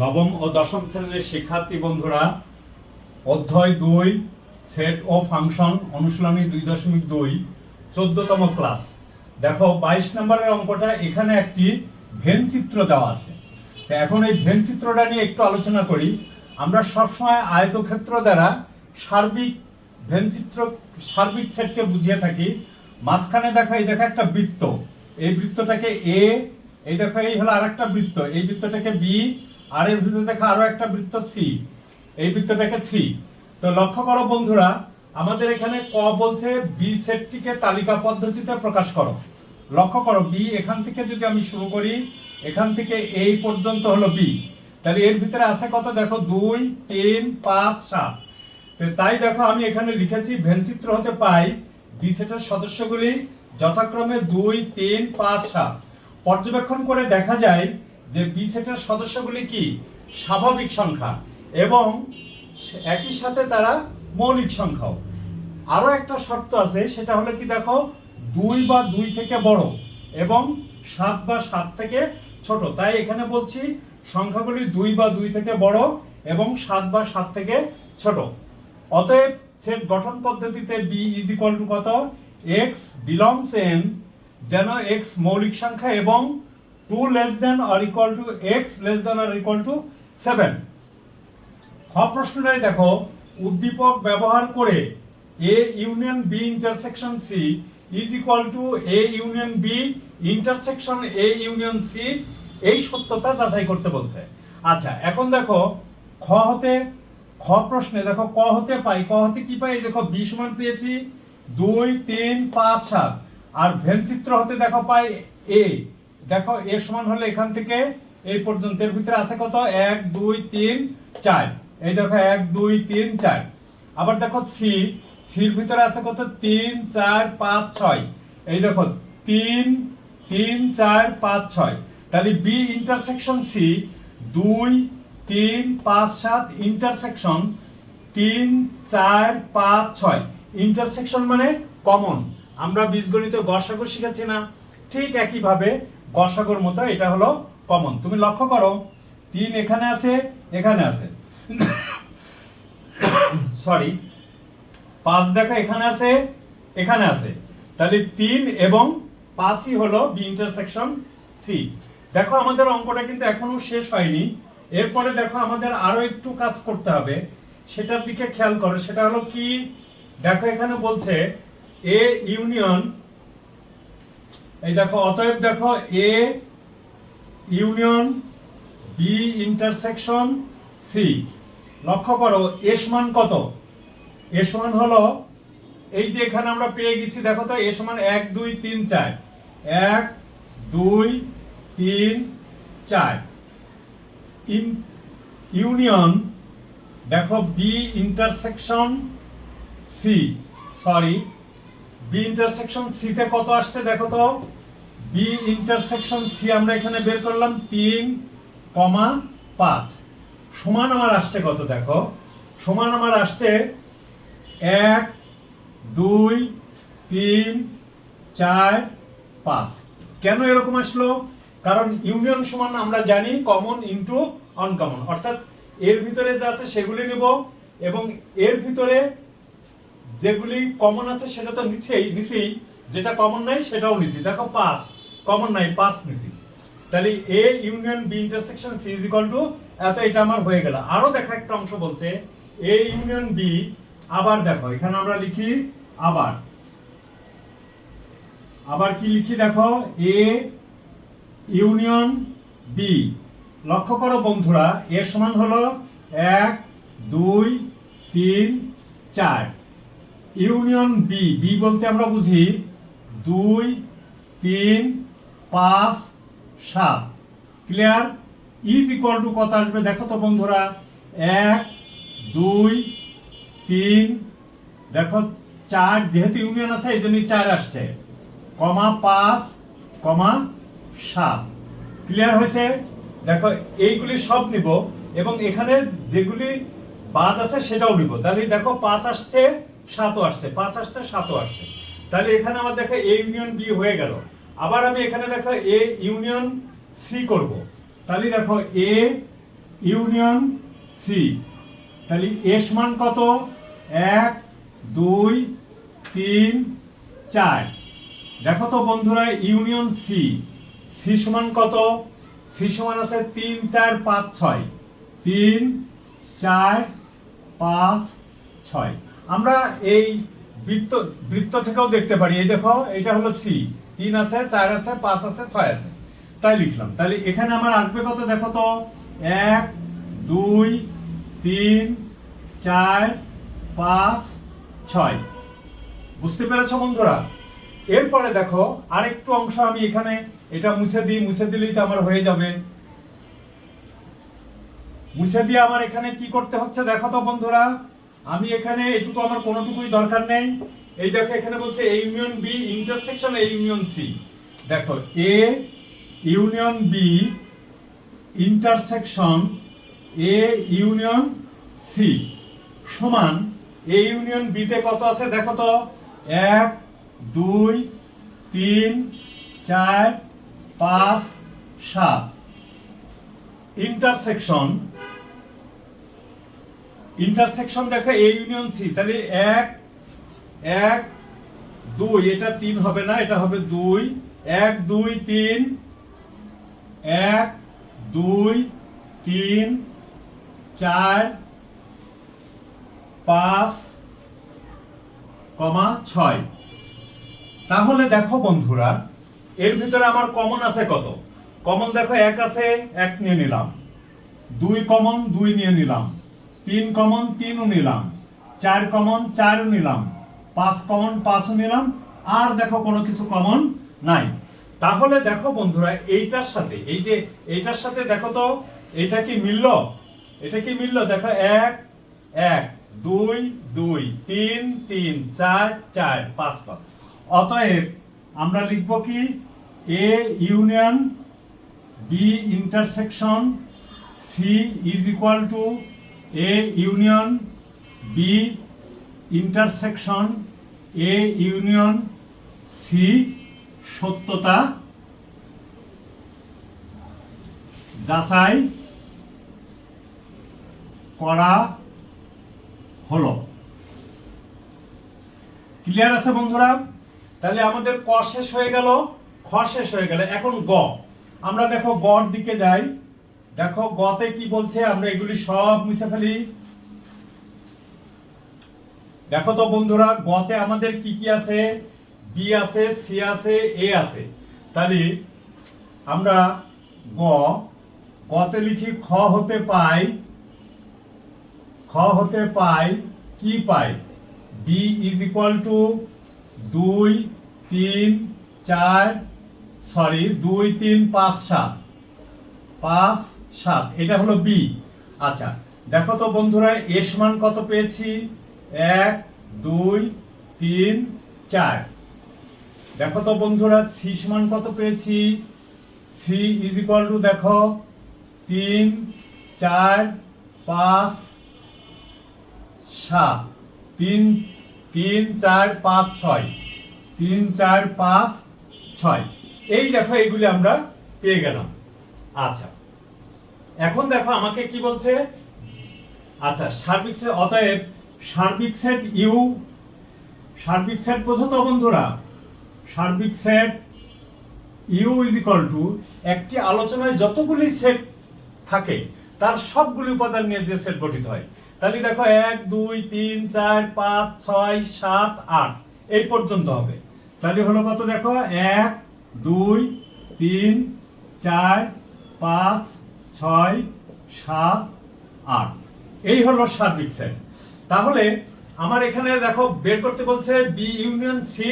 নবম ও দশম শ্রেণির শিক্ষার্থী বন্ধুরা, অধ্যায় দুই, সেট ও ফাংশন অনুশীলনী দুই দশমিক দুই, চোদ্দতম ক্লাস। দেখো, বাইশ নম্বরের অঙ্কটা এখানে একটি ভেন চিত্র দেওয়া আছে। তো এখন এই ভেন চিত্রটা নিয়ে একটু আলোচনা করি। আমরা সবসময় আয়তক্ষেত্র দ্বারা সার্বিক ভেন চিত্র, সার্বিক সেটকে বুঝিয়ে থাকি। মাঝখানে দেখো, এই দেখো একটা বৃত্ত। এই বৃত্তটাকে এ এই দেখো, এই হলো আরেকটা বৃত্ত। এই বৃত্তটাকে বি আর এর ভিতরে দেখো আরও একটা বৃত্ত সি এই বৃত্তটাকে সি তো লক্ষ্য করো বন্ধুরা, আমাদের এখানে ক বলছে বি সেটটিকে তালিকা পদ্ধতিতে প্রকাশ করো। লক্ষ্য করো বি এখান থেকে যদি আমি শুরু করি, এখান থেকে এই পর্যন্ত হলো বি তাহলে এর ভিতরে আছে কত? দেখো দুই, তিন, পাঁচ, সাত। তো তাই দেখো আমি এখানে লিখেছি ভেনচিত্র হতে পাই বি সেটের সদস্যগুলি যথাক্রমে দুই, তিন, পাঁচ, সাত। পর্যবেক্ষণ করে দেখা যায় যে বি সেটের সদস্যগুলি কি? স্বাভাবিক সংখ্যা এবং একই সাথে তারা মৌলিক সংখ্যাও। আরও একটা শর্ত আছে, সেটা হলো কি দেখো, দুই বা দুই থেকে বড় এবং সাত বা সাত থেকে ছোট। তাই এখানে বলছি, সংখ্যাগুলি দুই বা দুই থেকে বড় এবং সাত বা সাত থেকে ছোট। অতএব সেট গঠন পদ্ধতিতে বি ইজ ইকুয়াল টু কত? এক্স বিলংস এন যেন এক্স মৌলিক সংখ্যা এবং two less than or equal to X less than or equal to seven খ প্রশ্নটাই দেখো, উদ্দীপক ব্যবহার করে A union B intersection C is equal to A union B intersection A union C এই সত্যতা যাচাই করতে বলছে। আচ্ছা এখন দেখো, খ হতে, খ প্রশ্নে দেখো, ক হতে পাই, ক হতে কি পাই? দেখো, বি সমান পেয়েছি দুই, তিন, পাঁচ, সাত। আর ভেনচিত্র হতে দেখো পাই এ দেখো, এ সমান হলে এখান থেকে এই পর্যন্ত, এর ভিতরে আছে কত? এক, দুই, তিন, চার। এই দেখো, এক, দুই, তিন, চার। আবার দেখো, সি। সির ভিতরে আছে কত? তিন, চার, পাঁচ, ছয়। এই দেখো, তিন তিন, চার, পাঁচ, ছয়। তাহলে বি ইন্টারসেকশন সি দুই, তিন, পাঁচ, সাত ইন্টারসেকশন তিন, চার, পাঁচ, ছয়। ইন্টারসেকশন মানে কমন আমরা বীজগণিত গসাগু শিখেছি না। ঠিক একইভাবে গসাগুর মতো, এটা হলো কমন তুমি লক্ষ্য করো, তিন এখানে আছে এখানে আছে। সরি পাঁচ দেখো, এখানে আছে এখানে আছে। তাহলে তিন এবং পাঁচই হলো বি ইন্টারসেকশন সি দেখো, আমাদের অঙ্কটা কিন্তু এখনও শেষ হয়নি। এরপরে দেখো, আমাদের আরও একটু কাজ করতে হবে। সেটার দিকে খেয়াল করো, সেটা হলো কি? দেখো, এখানে বলছে এ ইউনিয়ন এই দেখো, অতএব দেখো A union B intersection C লক্ষ্য করো এ সমান কত? এ সমান হলো, এই যে এখানে আমরা পেয়ে গেছি, দেখো তো এ সমান এক, দুই, তিন, চার। এক, দুই, তিন, চার। ইউনিয়ন, দেখো B intersection C sorry B intersection সিতে কত আসছে দেখো তো? বি ইন্টারসেকশন সি আমরা এখানে বের করলাম তিন কমা পাঁচ। সমান আমার আসছে কত দেখো? সমান আমার আসছে এক, দুই, তিন, চার, পাঁচ। কেন এরকম আসলো? কারণ ইউনিয়ন সমান আমরা জানি কমন ইনটু আনকমন অর্থাৎ এর ভিতরে যা আছে সেগুলি নিব এবং এর ভিতরে যেগুলি কমন আছে সেটা তো নিচেই নিচেই। যেটা কমন নাই, সেটাও নিচে দেখো পাঁচ। কমন নাই, পাঁচ নিছি তাহলে A union B intersection C is equal to এত এটা আমার হয়ে গেল। আরও দেখা একটা অংশ বলছে এ ইউনিয়ন বি আবার দেখো, এখানে আমরা লিখি আবার। আবার কি লিখি দেখো? এ ইউনিয়ন বি লক্ষ্য করো বন্ধুরা এ সমান হলো এক, দুই, তিন, চার। ইউনিয়ন বি বি বলতে আমরা বুঝি দুই, তিন, পাঁচ, সাত। ক্লিয়ার ইজ ইকুয়াল টু কত আসবে? দেখো তো বন্ধুরা। এক, দুই, তিন। দেখো, চার যেহেতু ইউনিয়ন আছে, এই জন্যই চার আসছে। কমা পাঁচ, কমা সাত। ক্লিয়ার হয়েছে? দেখো, এইগুলি সব নিব এবং এখানে যেগুলি বাদ আছে সেটাও নিব। তাহলে দেখো, পাঁচ আসছে সাতও আসছে, পাঁচ আসছে, সাতও আসছে। তাহলে এখানে আমার দেখা এ ইউনিয়ন বি হয়ে গেল। আবার আমি এখানে দেখো এ ইউনিয়ন সি করব। তাহলে দেখো এ ইউনিয়ন সি। তাহলে এস মান কত? এক, দুই, তিন, চার। দেখো তো বন্ধুরা, ইউনিয়ন সি। সি সমান কত? সি সমান আছে তিন, চার, পাঁচ, ছয়। তিন, চার, পাঁচ, ছয়। আমরা এই বৃত্ত বৃত্ত থেকেও দেখতে পারি। এই দেখো এটা হলো সি তিন আছে, চার আছে, পাঁচ আছে, ছয় আছে। তাই লিখলাম। তাহলে এখানে আমার আসবে কত দেখো তো? এক, দুই, তিন, চার, পাঁচ, ছয়। বুঝতে পেরেছ বন্ধুরা? এরপরে দেখো, আরেকটু অংশ আমি এখানে এটা মুছে দিই, মুছে দিলেই তো আমার হয়ে যাবে। মুছে দিয়ে আমার এখানে কি করতে হচ্ছে দেখো তো বন্ধুরা? আমি এখানে এটুকু আমার কোনোটুকুই দরকার নেই। এই দেখো এখানে বলছে A union B intersection A union C দেখো A union B intersection A union C সমান এ ইউনিয়ন বিতে কত আছে দেখো তো? এক, দুই, তিন, চার, পাঁচ, সাত। ইন্টারসেকশন ইন্টারসেকশন দেখো এ ইউনিয়ন সি তাহলে এক এক, দুই, এটা তিন হবে না, এটা হবে দুই, এক, দুই, তিন, এক, দুই, তিন, চার, পাঁচ, কমা ছয়। তাহলে দেখো বন্ধুরা, এর ভিতরে আমার কমন আছে কত? কমন দেখো, এক আছে, এক নিয়ে নিলাম। দুই কমন দুই নিয়ে নিলাম। তিন কমন তিনও নিলাম, চার কমন চারও নিলাম, পাঁচ কমন পাঁচও নিলাম, আর দেখো কোনো কিছু কমন নাই। তাহলে দেখো বন্ধুরা, এইটার সাথে, এই যে এইটার সাথে দেখো তো, এটা কি মিলল? এটা কি মিলল? দেখো এক এক, দুই দুই, তিন তিন, চার চার, পাঁচ পাঁচ। অতএব আমরা লিখব কি? A union B intersection C is equal to A union B intersection A union C সত্যতা। যাচাই করা হলো। ক্লিয়ার আছে বন্ধুরা? তাহলে আমাদের ক শেষ হয়ে গেল, খ শেষ হয়ে গেল, এখন গ। আমরা দেখো গর দিকে যাই। দেখো, গতে কি বলছে, আমরা এগুলি সব মুছে ফেলি। দেখো তো বন্ধুরা, গতে আমাদের কি কি আছে? বি আছে সি আছে এ আছে। তাহলে আমরা গ, গতে লিখি খ হতে পাই, খ হতে পাই, কি পাই? বি ইজ ইকুয়াল টু দুই, তিন, চার সরি দুই, তিন, পাঁচ, সাত। পাঁচ সাত, এটা হলো বি। আচ্ছা দেখো তো বন্ধুরা, এস মান কত পেয়েছি? এক, দুই, তিন, চার। দেখো তো বন্ধুরা সি সমান কত পেয়েছি? সি ইজ ইকুয়াল টু, দেখো, তিন, চার, পাঁচ, সাত। তিন তিন, চার, পাঁচ, ছয়। তিন, চার, পাঁচ, ছয়। এই দেখো, এইগুলি আমরা পেয়ে গেলাম। আচ্ছা এখন দেখো আমাকে কি বলছে? আচ্ছা সার্বিক সেট অতএব সার্বিক সেট ইউ, সার্বিক সেট বোঝো তো বন্ধুরা। সার্বিক set U is equal to একটি আলোচনায় যতগুলি সেট থাকে, তার সবগুলি উপাদান নিয়ে যে সেট গঠিত হয়। তাহলে দেখো এক, দুই, তিন, চার, পাঁচ, ছয়, সাত, আট, এই পর্যন্ত হবে। তাহলে হলো কত দেখো? এক, দুই, তিন, চার, পাঁচ ছয়, সাত, আট। এই হলো সার্বিক সেট। তাহলে আমার এখানে দেখো, বের করতে বলছে বি ইউনিয়ন সি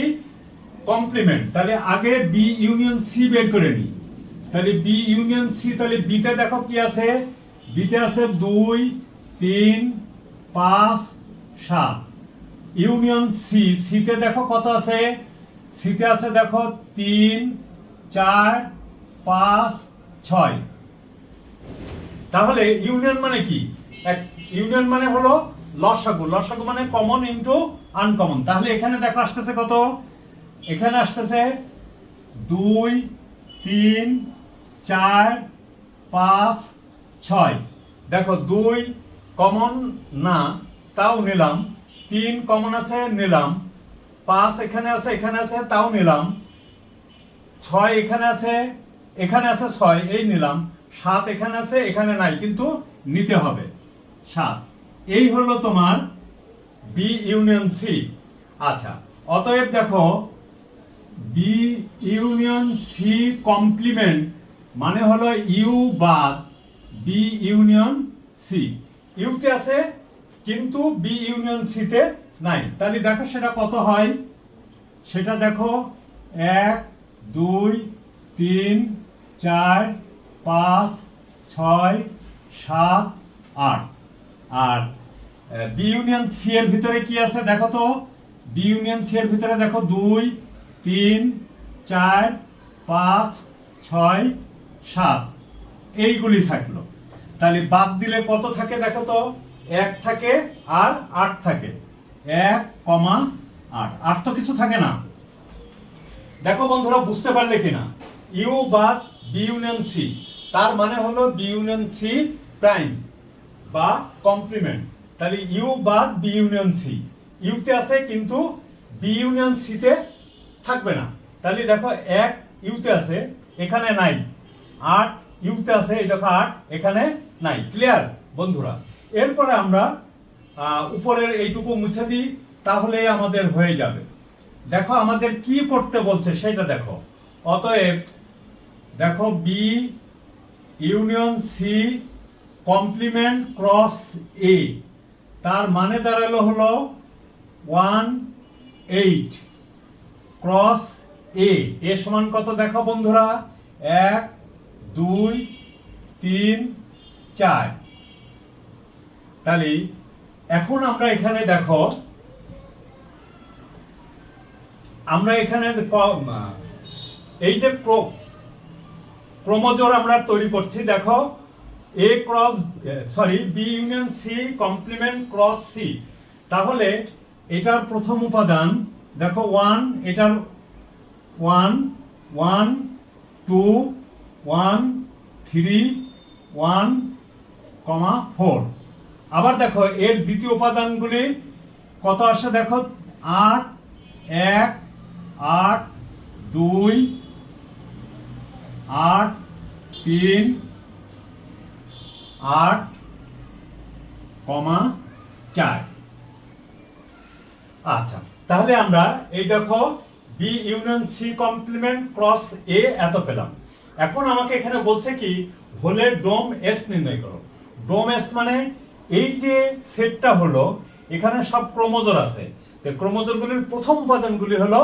কমপ্লিমেন্ট তাহলে আগে বি ইউনিয়ন সি বের করে নিই। তাহলে বি ইউনিয়ন সি তাহলে বিতে দেখো কি আছে? বিতে আছে দুই, তিন, পাঁচ, সাত। ইউনিয়ন সি সিতে দেখো কত আছে? সিতে আছে দেখো তিন, চার, পাঁচ, ছয়। তাহলে ইউনিয়ন মানে কি? এক ইউনিয়ন মানে হলো লসাগু। লসাগু মানে কমন ইনটু আনকমন তাহলে এখানে দেখো আসতেছে কত? এখানে আসতেছে দুই, তিন, চার, পাঁচ, ছয়। দেখো দুই কমন না, তাও নিলাম। তিন কমন আছে, নিলাম। পাঁচ এখানে আছে এখানে আছে, তাও নিলাম। ছয় এখানে আছে এখানে আছে, ছয়, এই নিলাম। সাত এখানে আছে, এখানে নাই, কিন্তু নিতে হবে। সাত। এই হলো তোমার বি ইউনিয়ন সি আচ্ছা অতএব দেখো বি ইউনিয়ন সি কমপ্লিমেন্ট মানে হলো ইউ বাদ বি ইউনিয়ন সি ইউতে আছে, কিন্তু বি ইউনিয়ন সিতে নাই। তাহলে দেখো সেটা কত হয়? সেটা দেখো, এক, দুই, তিন, চার পাঁচ, ছয়, সাত, আট। আর বি ইউনিয়ন সি এর ভিতরে কি আছে দেখো তো? বি ইউনিয়ন সি এর ভিতরে দেখো দুই, তিন, চার, পাঁচ, ছয়, সাত। এইগুলি থাকল। তাহলে বাদ দিলে কত থাকে দেখো তো? এক থাকে আর আট থাকে। এক কমা আট। আট তো কিছু থাকে না। দেখো বন্ধুরা, বুঝতে পারলে কিনা? ইউ বাদ বি ইউনিয়ন সি তার মানে হলো বি ইউনিয়ন সি প্রাইম বা কমপ্লিমেন্ট তাহলে ইউ বাদ বি ইউনিয়ন সি ইউতে আছে কিন্তু বি ইউনিয়ন সিতে থাকবে না। তাহলে দেখো এক ইউতে আছে, এখানে নাই। আট ইউতে আছে, এই দেখো আট, এখানে নাই। ক্লিয়ার বন্ধুরা? এরপরে আমরা উপরের এইটুকু মুছে দিই তাহলে আমাদের হয়ে যাবে। দেখো আমাদের কি করতে বলছে, সেটা দেখো। অতএব দেখো B union C complement cross A তার মানে দাঁড়াল হলো one eight cross A A সমান কত দেখো বন্ধুরা? এক, দুই, তিন, চার। তাহলে এখন আমরা এখানে দেখো, আমরা এখানে এই যে ক্রোমোজোর আমরা তৈরি করছি, দেখো A cross sorry B union C complement cross C তাহলে এটার প্রথম উপাদান, দেখো ওয়ান এটার one one two one three one comma four আবার দেখো, এর দ্বিতীয় উপাদানগুলি কত আসে দেখো? আট, এক, আট, দুই আট, তিন, আট, কমা চার। আচ্ছা তাহলে আমরা এই দেখো B union C complement cross A এত পেলাম। এখন আমাকে এখানে বলছে কি হোলের ডোম এস নির্ণয় করো। ডোম এস মানে এই যে সেটটা হলো, এখানে সব ক্রোমোজোর আছে। তো ক্রোমোজোরগুলির প্রথম উপাদানগুলি হলো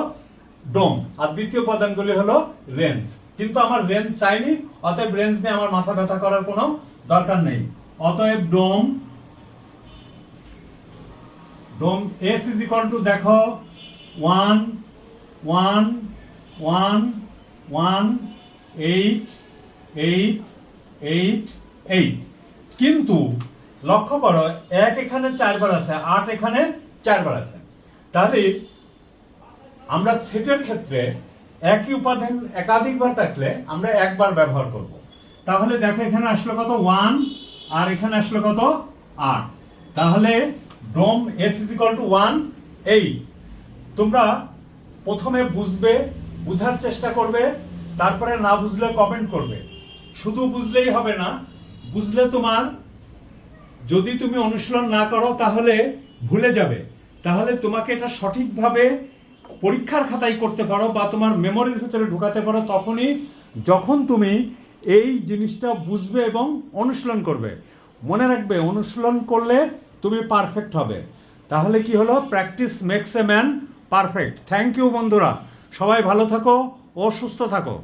ডোম, আর দ্বিতীয় উপাদানগুলি হলো রেঞ্জ কিন্তু আমার রেঞ্জ চাইনি অতএব রেঞ্জ নিয়ে আমার মাথা ব্যথা করার কোনো দরকার নেই। অতএব dom dom S is equal to দেখো one one one one eight eight eight eight কিন্তু লক্ষ্য করো, এক এখানে চারবার আছে, আট এখানে চারবার আছে। তাহলে আমরা সেটের ক্ষেত্রে একই উপাদান একাধিকবার থাকলে আমরা একবার ব্যবহার করব। তাহলে দেখো এখানে আসলো কত? ওয়ান, আর এখানে আসলো কত? আট। তাহলে dom S is equal to one, এই। তোমরা প্রথমে বুঝবে, বুঝার চেষ্টা করবে, তারপরে না বুঝলে কমেন্ট করবে। শুধু বুঝলেই হবে না, বুঝলে তোমার যদি তুমি অনুশীলন না করো তাহলে ভুলে যাবে। তাহলে তোমাকে এটা সঠিকভাবে পরীক্ষার খাতায় করতে পারো বা তোমার মেমোরির ভিতরে ঢুকাতে পারো, তখনই যখন তুমি এই জিনিসটা বুঝবে এবং অনুশীলন করবে। মনে রাখবে, অনুশীলন করলে তুমি পারফেক্ট হবে। তাহলে কি হলো? Practice makes a man perfect thank you বন্ধুরা। সবাই ভালো থাকো ও সুস্থ থাকো।